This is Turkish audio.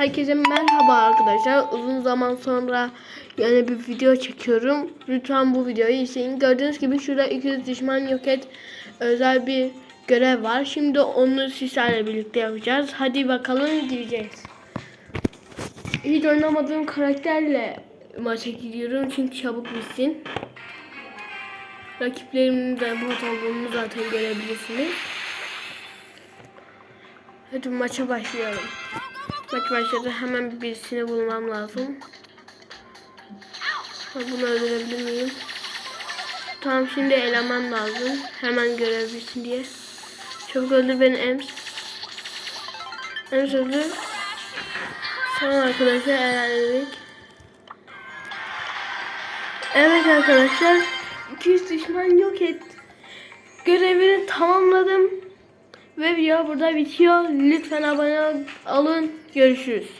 Herkese merhaba arkadaşlar. Uzun zaman sonra yeni bir video çekiyorum. Lütfen bu videoyu izleyin. Gördüğünüz gibi şurada 200 düşman yok et özel bir görev var. Şimdi onu sizlerle birlikte yapacağız. Hadi bakalım gireceğiz. Hiç oynamadığım karakterle maça gidiyorum çünkü çabuk bitsin. Rakiplerimin de bot olduğunu zaten görebilirsiniz. Hadi maça başlayalım. Maç başladı. Hemen birisini bulmam lazım. Bunu öldürebilir miyim? Tamam şimdi elemem lazım. Hemen görebilsin diye. Çabuk öldür beni Ems. Ems öldür. Tamam arkadaşlar elendik. Evet arkadaşlar. 200 düşman yok et. Görevini tamamladım. Ve video burada bitiyor. Lütfen abone olun. Görüşürüz.